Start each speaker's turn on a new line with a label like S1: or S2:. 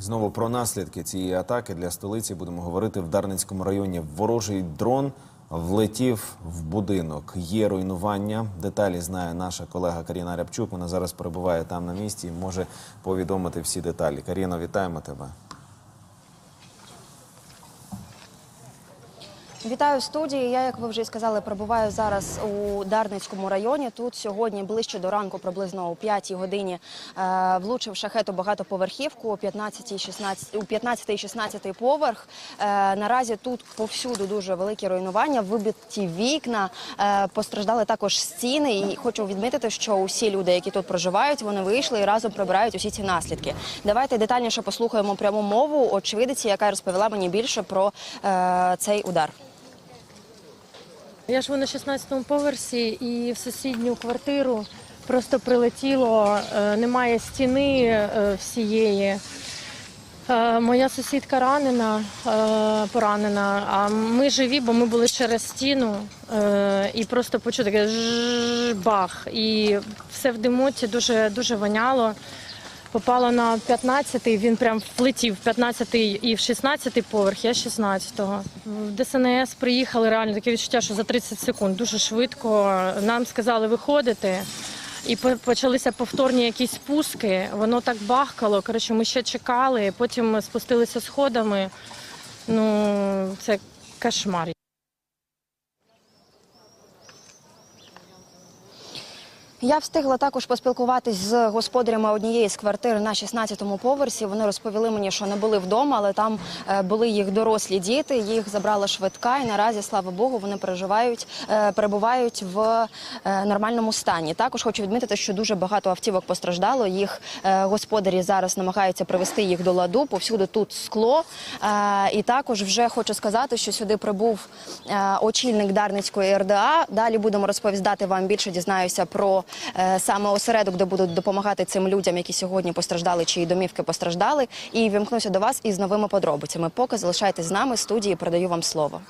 S1: Знову про наслідки цієї атаки для столиці будемо говорити в Дарницькому районі. Ворожий дрон влетів в будинок. Є руйнування. Деталі знає наша колега Каріна Рябчук. Вона зараз перебуває там на місці і може повідомити всі деталі. Каріно, вітаємо тебе.
S2: Вітаю студії. Я, як ви вже сказали, перебуваю зараз у Дарницькому районі. Тут сьогодні ближче до ранку, приблизно о 5 годині, е, влучив шахет у багатоповерхівку у 15 і 16, у 15 і 16 поверх. Е, наразі тут повсюду дуже великі руйнування, вибиті вікна, е, постраждали також стіни. І хочу відмітити, що усі люди, які тут проживають, вони вийшли і разом прибирають усі ці наслідки. Давайте детальніше послухаємо пряму мову очевидиці, яка розповіла мені більше про цей удар.
S3: Я живу на 16-му поверсі і в сусідню квартиру просто прилетіло, е, немає стіни е, всієї. Е, Моя сусідка ранена, поранена, а ми живі, бо ми були через стіну і просто почули таке бах. І все в димоті дуже, дуже воняло. Попало на 15-й, він прям влетів 15-й і в 16-й поверх, я 16-го. В ДСНС приїхали реально таке відчуття, що за 30 секунд дуже швидко. Нам сказали виходити. І почалися повторні якісь спуски. Воно так бахкало. Коротше, ми ще чекали, потім спустилися сходами. Ну, це кошмар.
S2: Я встигла також поспілкуватись з господарями однієї з квартир на 16-му поверсі. Вони розповіли мені, що не були вдома, але там е, були їх дорослі діти. Їх забрала швидка, і наразі, слава Богу, вони переживають, е, перебувають в е, нормальному стані. Також хочу відмітити, що дуже багато автівок постраждало. Їх господарі зараз намагаються привести їх до ладу. Повсюди тут скло. І також вже хочу сказати, що сюди прибув очільник Дарницької РДА. Далі будемо розповідати вам більше. Дізнаюся про саме осередок, де будуть допомагати цим людям, які сьогодні постраждали, чиї домівки постраждали. І вімкнуся до вас із новими подробицями. Поки залишайтесь з нами. Студії передаю вам слово.